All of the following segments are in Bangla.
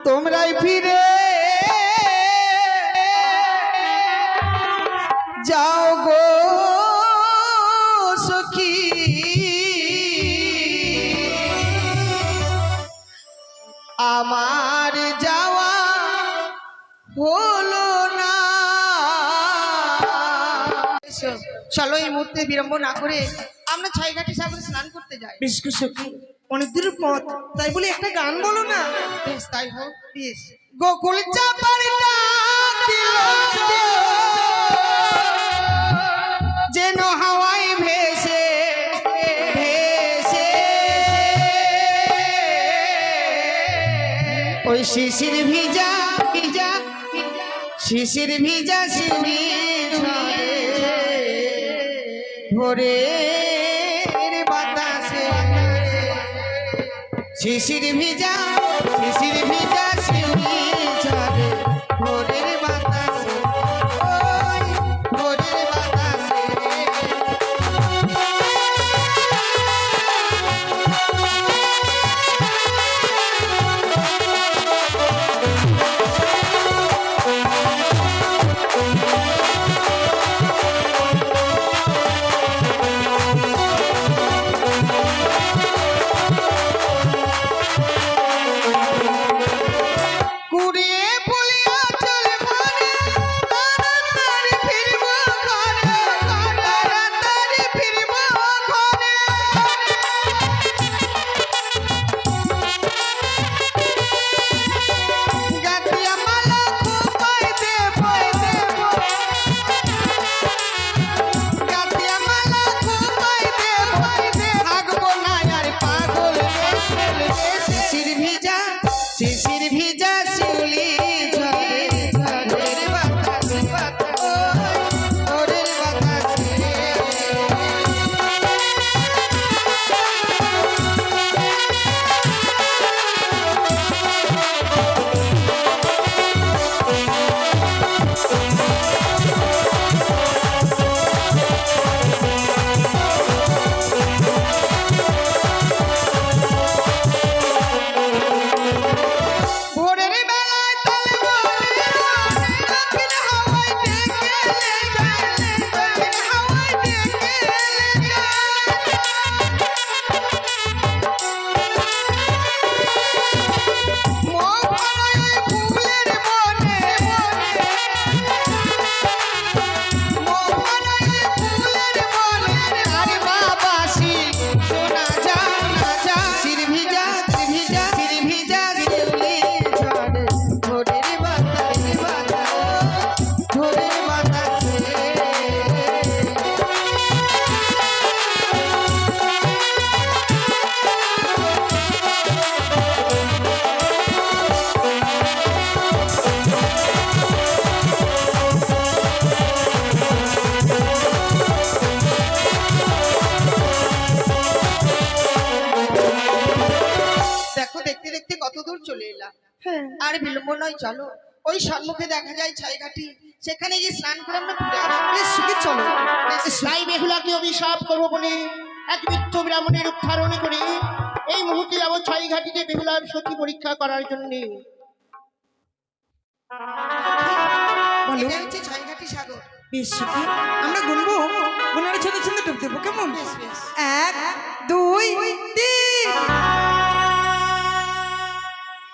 তোমরাই ফিরে। যাও গো সখী। আমার যাওয়া হলো না। চলো এই মুহূর্তে বিলম্ব না করে আমরা ছয়ঘাটি সাগরে স্নান করতে যাই। বিষ্ণু সখী অনেক দূরের পথ। তাই বলে একটা গান বলো না? তাই হোক, বেশ। গোকুল যেন হাওয়ায় ভেসে ভেসে। ওই শিশির ভিজা ভিজা, শিশির ভিজা শিউরি ভোরের শিশির ভিজা শিশির ভিজা শিউরি আর বিলম্ব নয় চলো। ওই সম্মুখে দেখা যায় ছাইঘাটি সেখানে গিয়ে স্নান করে আমরা ফিরে আসব বেশ সুখী চলো। তাই বেহুলাকে অভিশাপ করব বলে এক বৃদ্ধ ব্রাহ্মণের রূপ ধারণ করে এই মুহূর্তে যাব ছয় ঘাটিতে বেহুলার সতী পরীক্ষা করার জন্য। বলো। এটা হচ্ছে ছাইঘাটি সাগর। বেশ সুখী আমরা গুনবো। গুনার ছন্দে ছন্দে ডুব দেবো কেমন? বেশ বেশ। এক দুই তিন।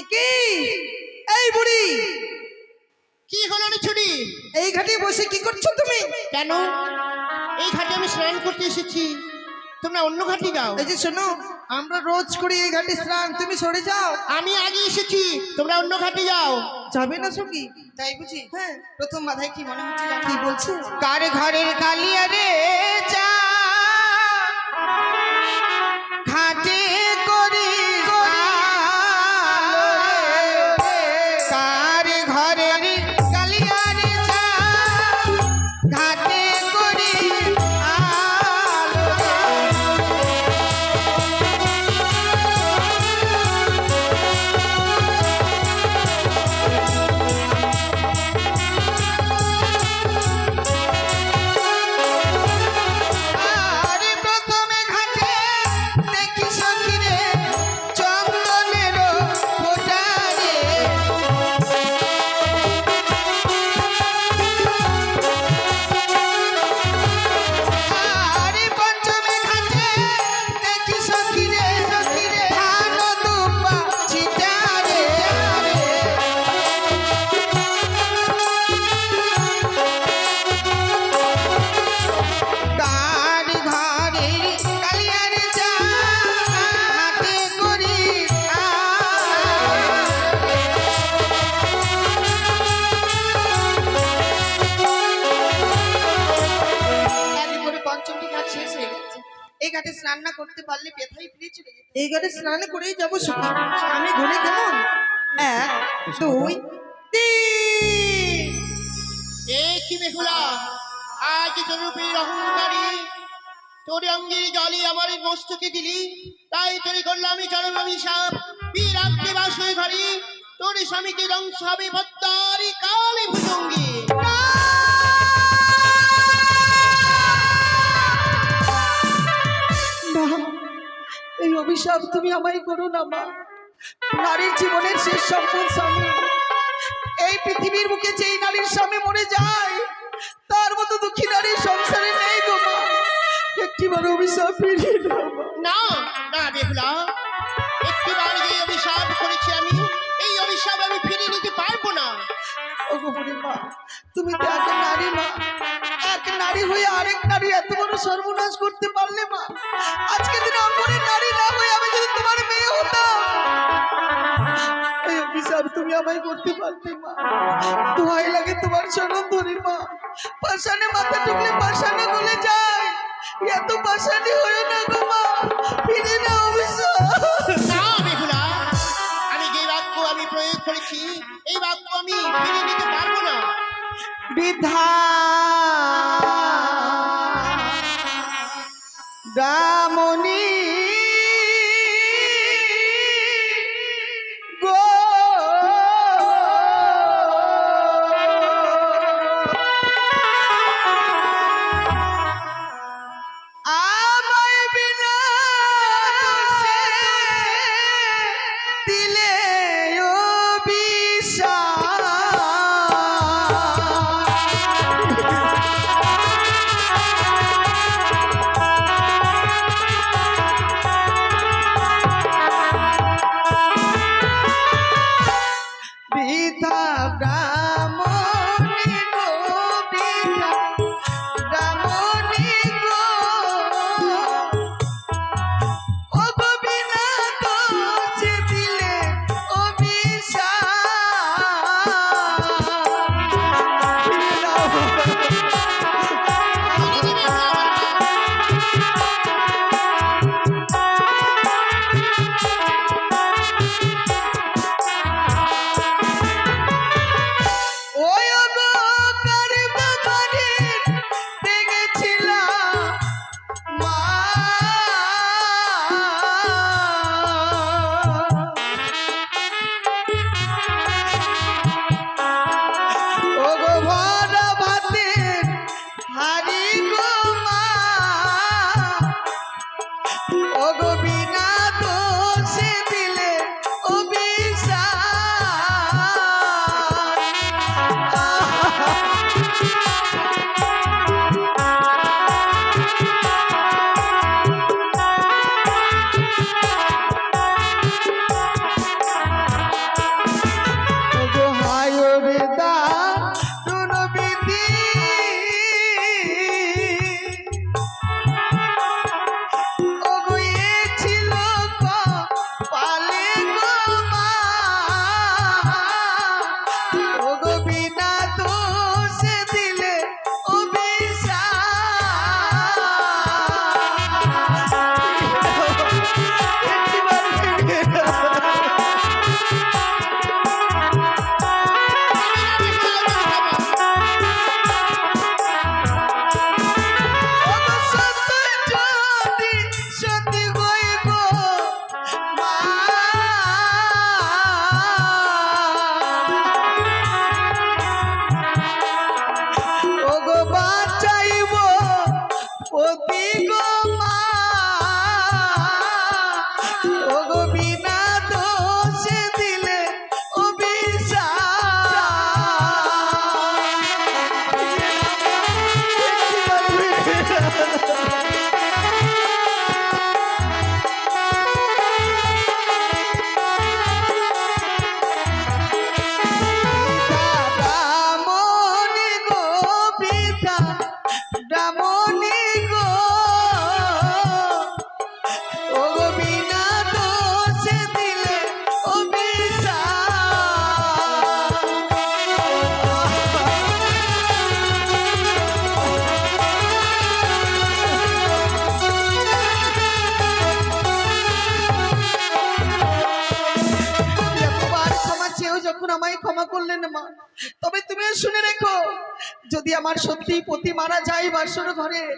একে। এই বুড়ি! কি হলো রে ছুটি? এই ঘাটে বসে কি করছ তুমি? কেন? এই ঘাটে আমি স্নান করতে এসেছি। তোমরা অন্য ঘাটে যাও। এই যে শোনো আমরা রোজ করি এই ঘাটে স্নান। তুমি সরে যাও। আমি আগে এসেছি। তোমরা অন্য ঘাটে যাও। যাবে না সখী তাই বুঝি? হ্যাঁ প্রথম বাধায় কি মনে হচ্ছে কি বলছো? কার ঘরের কালিয়া রে চা স্নান না করতে পারলে পেথাই ফিরে চলে যেত। এই ঘাটে স্নান করেই যাব সখী। আমি ঘুরে কেমন? এক দুই তিন। এ কি বেহুলা আজ তোর উপরে অহংকারী তোর অঙ্গের জলে আমার এই মস্তকে দিলি তাই তোরে করলাম আমি চরম অভিশাপ বীর রাত্রে বাসুই ঘরে তোর স্বামীকে ধ্বংস হবে ভত্তারি কালী ভুজঙ্গি। অভিশাপ তুমি আমায় করো না মা। নারীর জীবনের শেষ সম্পদ স্বামী। এই পৃথিবীর বুকে যেই নারীর স্বামী মরে যায় তার মতো দুঃখী নারীর সংসারে নেই গো মা। একটিবার অভিশাপ ফিরিয়ে না না বেহুলা। একটিবার যে অভিশাপ করেছি আমি এই অভিশাপ আমি ফিরিয়ে নিতে পারব না। ওগো মা তুমি তো এক নারী মা। এক নারী হয়ে আরেক নারী এত বড় সর্বনাশ করতে পারলে মা। আজকে দিন অপরের নারী না অভিশাপ তুমি আমায় করতে পারতে মা। দোহাই লাগে তোমার চরণ ধরে মা। পাশানে মাথা টুকলে পাশানে গলে যায়। এত পাশানি হয়ে না গো মা। ফিরে না অভিশাপ না বেহুলা। আমি যে বাক্য আমি প্রয়োগ করেছি এই বাক্য আমি ফিরিয়ে নিতে পারব না। বিধা। পতি মারা যায় বাসর ঘরে।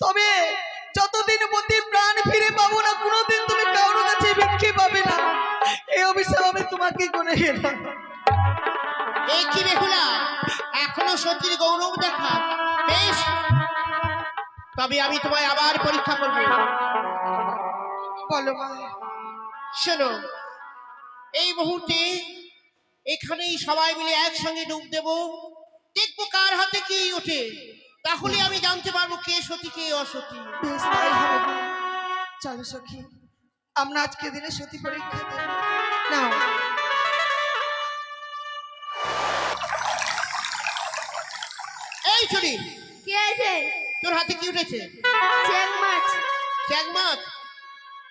তবে যতদিন পতি প্রাণ ফিরে পাবো না কোনোদিন তুমি কারোর কাছে ভিক্ষে পাবে না। এই অভিশাপ আমি তোমাকে করে গেলাম এই কি বেহুলা? এখনও সতীর গৌরব দেখা। বেশ। তবে আমি তোমায় আবার পরীক্ষা করব। বলো মা। শোনো এই মুহূর্তে এখানেই সবাই মিলে একসঙ্গে ডুব দেব। দেখব কার ওঠে। তাহলে আমি জানতে পারব কে সতী কে অসতী। বেশ তাই হবে। চলো সখী আমরা আজকে দিনে সতী পরীক্ষা নাও। এই চুরি কি আছে তোর হাতে কি উঠেছে? মাছ চ্যাং মাছ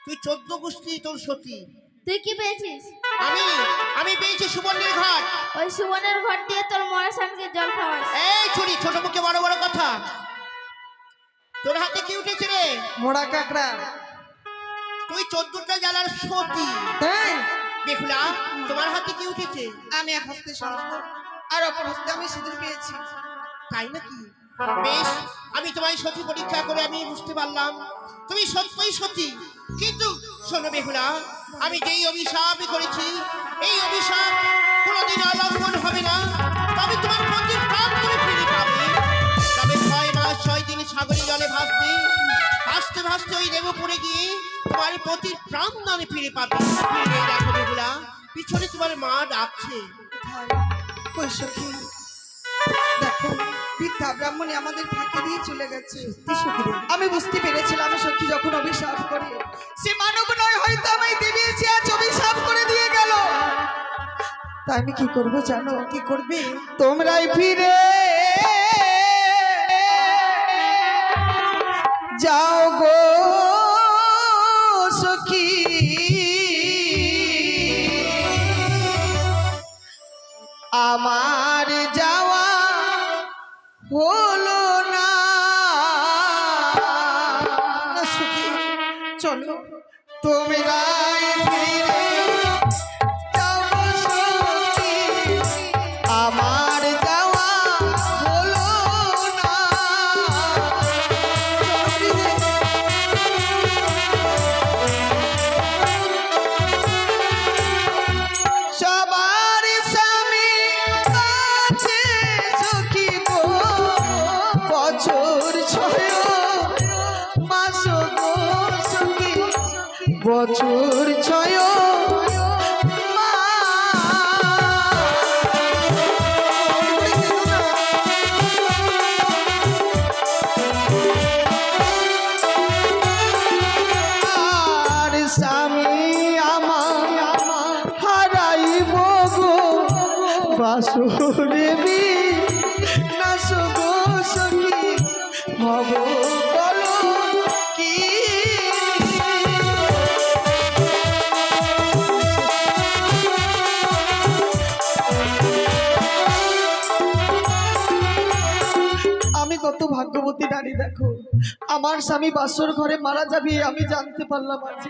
তুই চোদ্দ গোষ্ঠী তোর সতী। তুই কি পেয়েছিস? আমি আমি পেয়েছি সুবর্ণের ঘাট। ওই সুমনের ঘর দিয়ে তোর মরা স্বামীকে জল খাওয়াস। এই চুরি ছোট মুখে বড় বড় কথা। তোর হাতে কি উঠেছে রে? মোড়া কাকড়া। তুই চোদ্দটা জ্বালার সতী। তাই? তোমার হাতে কি উঠেছে? আমি এক হস্তে স্বর্ণ আর অপর হস্তে আমি সিঁদুর পেয়েছি। তাই নাকি? বেশ আমি তোমায় সতী পরীক্ষা করে আমি বুঝতে পারলাম। তুমি সত্যই সতী। কিন্তু শোনো বেহুলা আমি যেই অভিশাপ করেছি, এই অভিশাপ কোনোদিন অলঙ্ঘন হবে না। তবে তোমার পতির প্রাণ তুমি ফিরে পাবে। তবে ছয় মাস, ছয় দিন সাগরী জলে ভাসবে। ভাসতে ভাসতে ওই দেবপুরে গিয়ে তোমার পতির প্রাণ দানে ফিরে পাবে। দেখো বেহুলা, পিছনে তোমার মা ডাকছে। সখী বৃদ্ধা ব্রাহ্মণী আমাদের ফাঁকি দিয়ে চলে গেছে। আমি বুঝতে পেরেছিলাম সখী যখন অভিশাপ করে সে মানব নয় হয়তো আমায় দিয়েছে আজ অভিশাপ করে দিয়ে গেল। তা আমি কি করব জানো? কি করবি? তোমরাই ফিরে যাও। বছর ছয় ভাগ্যবতী নারী, দেখো। আমার স্বামী বাসর ঘরে মারা যাবে, আমি জানতে পারলাম আজ।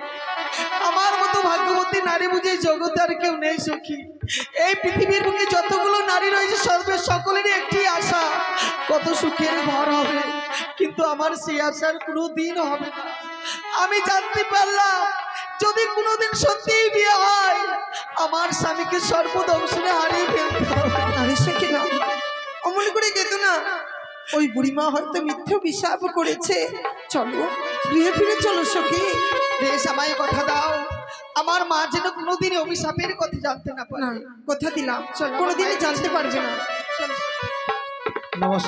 আমার মতো ভাগ্যবতী নারী বুঝে জগতে আর কেউ নেই, সখী। এই পৃথিবীর বুকে যতগুলো নারী রয়েছে, সর্বে সকলেরই একটি আশা, কত সুখের ঘর হবে। কিন্তু আমার সেই আশার কোনো দিন হবে না। আমি জানতে পারলাম, যদি কোনোদিন সত্যিই বিয়ে হয়, আমার স্বামীকে সর্বদংশনে হারিয়ে ফেলতে হবে। নারী সখী না অমন করে যেত না। ওই বুড়িমা হয়তো মিথ্যে বিষাপ করেছে। চলো গৃহে ফিরে চলো সখী। বেশ আমায় কথা দাও। আমার মা যেন কোনোদিন অভিশাপের কথা জানতে না না পারে কথা দিলাম। কোনোদিনই জানতে পারবে না। চলো। নমস্কার।